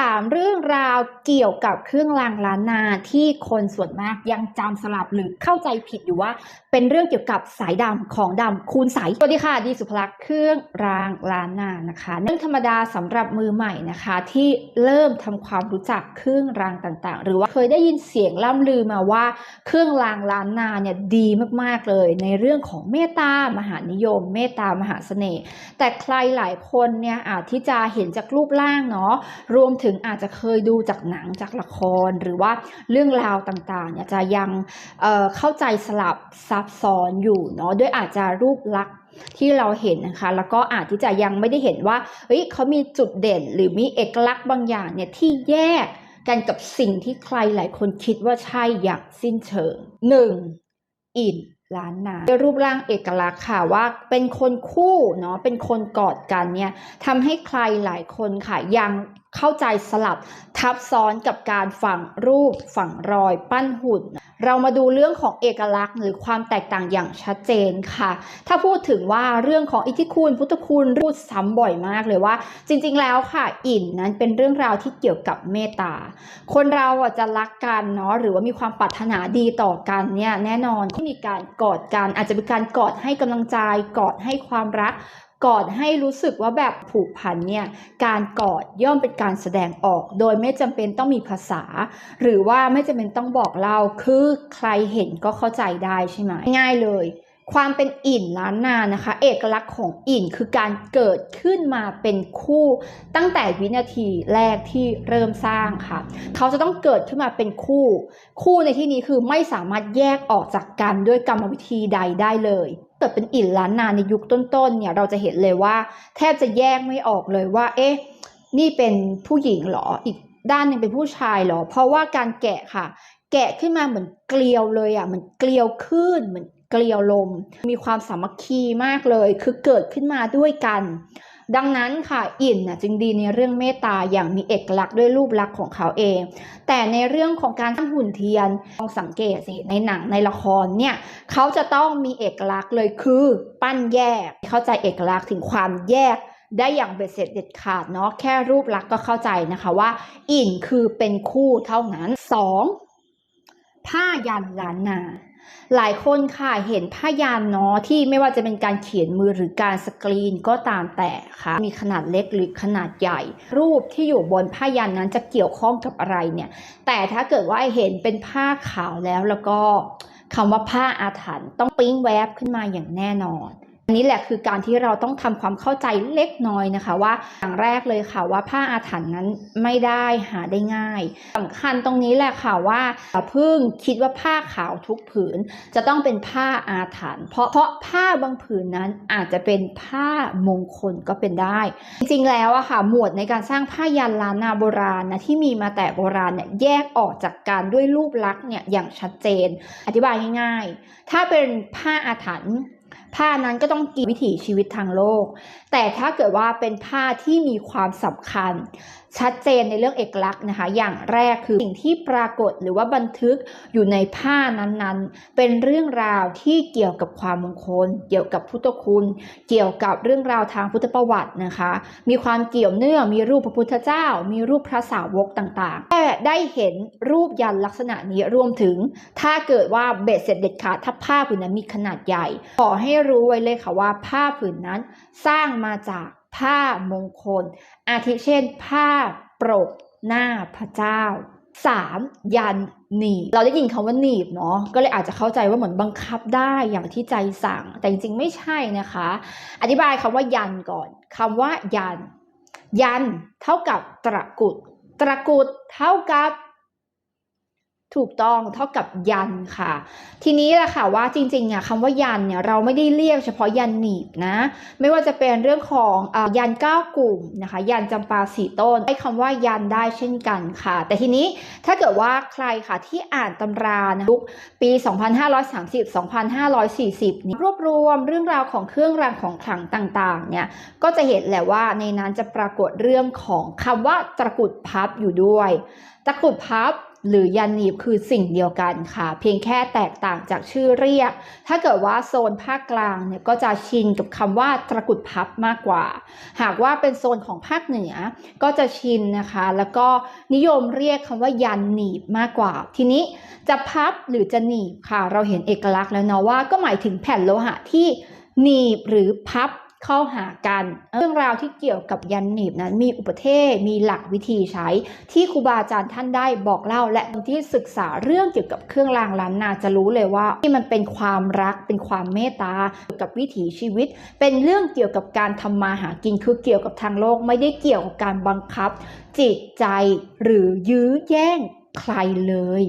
3 เรื่องราวเกี่ยวกับเครื่องรางล้านนาที่คนส่วนมากยังจำสลับหรือเข้าใจผิดอยู่ว่า เป็นเรื่องเกี่ยวกับสายดำของดำคูณใสสวัสดีค่ะดีสุภลักษ์เครื่องรางล้านนานะคะเรื่องธรรมดาสำหรับมือใหม่นะคะ ที่เริ่มทำความรู้จักเครื่องรางต่างๆ หรือว่าเคยได้ยินเสียงล่ำลือมาว่าเครื่องรางล้านนาเนี่ยดีมากๆเลย ในเรื่องของเมตตามหานิยม เมตตามหาเสน่ห์แต่ใครหลายคนเนี่ยอาจที่จะเห็นจากรูปร่างเนาะรวมถึงอาจจะเคยดูจากหนังจากละครหรือว่าเรื่องราวต่างๆเนี่ยจะยังเเข้าใจสลับซับซ้อนอยู่เนาะด้วยอาจจะรูปลักษณ์ที่เราเห็นนะคะ แล้วก็อาจที่จะยังไม่ได้เห็นว่าเฮ้ยเขามีจุดเด่น หรือมีเอกลักษณ์บางอย่างเนี่ยที่แยกกันกับสิ่งที่ใครหลายคนคิดว่าใช่อย่างสิ้นเชิงหนึ่งอินล้านนาด้วยรูปร่างเอกลักษณ์ค่ะว่าเป็นคนคู่เนาะเป็นคนกอดกันเนี่ยทำให้ใครหลายคนค่ะยัง เข้าใจสลับทับซ้อนกับการฝังรูปฝังรอยปั้นหุ่น เรามาดูเรื่องของเอกลักษณ์ หรือความแตกต่างอย่างชัดเจนค่ะ ถ้าพูดถึงว่าเรื่องของอิทธิคุณ พุทธคุณพูดซ้ำบ่อยมากเลยว่า จริงๆแล้วค่ะอินนั้นเป็นเรื่องราวที่เกี่ยวกับเมตตา คนเราอะจะรักกันเนาะหรือว่ามีความปรารถนาดีต่อกันเนี่ยแน่นอนที่มีการกอดกัน อาจจะเป็นการกอดให้กำลังใจกอดให้ความรัก กอดให้รู้สึกว่าแบบผูกพันเนี่ยการกอดย่อมเป็นการแสดงออก โดยไม่จำเป็นต้องมีภาษา หรือว่าไม่จำเป็นต้องบอกเล่าคือใครเห็นก็เข้าใจได้ใช่ไหมง่ายเลยความเป็นอินล้านนานะคะ เอกลักษณ์ของอินคือการเกิดขึ้นมาเป็นคู่ ตั้งแต่วินาทีแรกที่เริ่มสร้างค่ะ เขาจะต้องเกิดขึ้นมาเป็นคู่ คู่ในที่นี้คือไม่สามารถแยกออกจากกันด้วยกรรมวิธีใดได้เลย เกิดเป็นอินล้านนาในยุคต้นๆเนี่ยเราจะเห็นเลยว่า แทบจะแยกไม่ออกเลยว่า เอ๊ะนี่เป็นผู้หญิงหรออีกด้านหนึ่งเป็นผู้ชายหรอ เพราะว่าการแกะค่ะ แกะขึ้นมาเหมือนเกลียวเลยอะเหมือนเกลียวขึ้นเหมือนเกลียวลม มีความสามัคคีมากเลย คือเกิดขึ้นมาด้วยกัน ดังนั้นค่ะอินน่ะจึงดีในเรื่องเมตตาอย่างมีเอกลักษณ์ด้วยรูปลักษณ์ของเขาเอง แต่ในเรื่องของการทำหุ่นเทียนลองสังเกตสิในหนังในละครเนี่ยเขาจะต้องมีเอกลักษณ์เลยคือปั้นแยก เข้าใจเอกลักษณ์ถึงความแยกได้อย่างเบ็ดเสร็จเด็ดขาดเนาะแค่รูปลักษณ์ก็เข้าใจนะคะว่า อินคือเป็นคู่เท่านั้น 2. ผ้ายันล้านนา หลายคนค่ะเห็นผ้ายันเนาะที่ไม่ว่าจะเป็นการเขียนมือหรือการสกรีนก็ตามแต่ค่ะ มีขนาดเล็กหรือขนาดใหญ่ รูปที่อยู่บนผ้ายันนั้นจะเกี่ยวข้องกับอะไรเนี่ย แต่ถ้าเกิดว่าเห็นเป็นผ้าขาวแล้วแล้วก็คำว่าผ้าอาถรรพ์ต้องปิ้งแวบขึ้นมาอย่างแน่นอน อันนี้แหละคือการที่เราต้องทำความเข้าใจเล็กน้อยนะคะว่าอย่างแรกเลยค่ะว่าผ้าอาถรรพ์นั้นไม่ได้หาได้ง่ายสำคัญตรงนี้แหละค่ะว่าเพิ่งคิดว่าผ้าขาวทุกผืนจะต้องเป็นผ้าอาถรรพ์เพราะเพราะผ้าบางผืนนั้นอาจจะเป็นผ้ามงคลก็เป็นได้ จริงๆแล้วอะค่ะหมวดในการสร้างผ้ายันล้านนาโบราณนะที่มีมาแต่โบราณเนี่ยแยกออกจากกันด้วยรูปลักษณ์เนี่ยอย่างชัดเจน อธิบายง่ายๆ ถ้าเป็นผ้าอาถรรพ์ ผ้านั้นก็ต้องกินวิถีชีวิตทางโลก แต่ถ้าเกิดว่าเป็นผ้าที่มีความสำคัญ ชัดเจนในเรื่องเอกลักษณ์นะคะ อย่างแรกคือสิ่งที่ปรากฏหรือว่าบันทึกอยู่ในผ้านั้นๆ เป็นเรื่องราวที่เกี่ยวกับความมงคล เกี่ยวกับพุทธคุณ เกี่ยวกับเรื่องราวทางพุทธประวัตินะคะ มีความเกี่ยวเนื่อง มีรูปพระพุทธเจ้า มีรูปพระสาวกต่างๆแต่ได้เห็นรูปยันลักษณะนี้รวมถึง ถ้าเกิดว่าเบ็ดเสร็จเด็ดขาดถ้าผ้าผืนนั้นมีขนาดใหญ่ขอให้รู้ไว้เลยค่ะว่าผ้าผืนนั้นสร้างมาจากผ้ามงคล อาทิเช่น ผ้าปรกหน้าพระเจ้า 3. ยันหนีบเราได้ยินคำว่าหนีบเนาะก็เลยอาจจะเข้าใจว่าเหมือนบังคับได้อย่างที่ใจสั่ง แต่จริงๆไม่ใช่นะคะ อธิบายคำว่ายันก่อนคำว่ายัน ยันเท่ากับตะกุดตะกุดเท่ากับ ถูกต้องเท่ากับยันค่ะ ทีนี้แหละค่ะว่าจริงๆเนี่ยคำว่ายันเนี่ยเราไม่ได้เรียกเฉพาะยันหนีบนะ ไม่ว่าจะเป็นเรื่องของอยันเก้ากลุ่มนะคะ ยันจำปาสีต้นใช้คำว่ายันได้เช่นกันค่ะ แต่ทีนี้ถ้าเกิดว่าใครค่ะที่อ่านตำรานะยุคปี 2530-2540นี่รวบรวมเรื่องราวของเครื่องรางของขลังต่างๆเนี่ยก็จะเห็นแหละว่าในนั้นจะปรากฏเรื่องของคำว่าตะกุดพับอยู่ด้วย ตะกุดพับ หรือยันหนีบคือสิ่งเดียวกันค่ะ เพียงแค่แตกต่างจากชื่อเรียก ถ้าเกิดว่าโซนภาคกลางเนี่ยก็จะชินกับคำว่าตะกุดพับมากกว่า หากว่าเป็นโซนของภาคเหนือก็จะชินนะคะ แล้วก็นิยมเรียกคำว่ายันหนีบมากกว่า ทีนี้จะพับหรือจะหนีบค่ะ เราเห็นเอกลักษณ์แล้วเนาะว่าก็หมายถึงแผ่นโลหะที่หนีบหรือพับ เข้าหากันเรื่องราวที่เกี่ยวกับยันหนีบนั้นมีอุปเทศมีหลักวิธีใช้ ที่ครูบาอาจารย์ท่านได้บอกเล่า และคนที่ศึกษาเรื่องเกี่ยวกับเครื่องรางล้านนาจะรู้เลยว่าที่มันเป็นความรักเป็นความเมตตาเกี่ยวกับวิถีชีวิต เป็นเรื่องเกี่ยวกับการทำมาหากินคือเกี่ยวกับทางโลกไม่ได้เกี่ยวกับการบังคับ จิตใจหรือยื้อแย่งใครเลย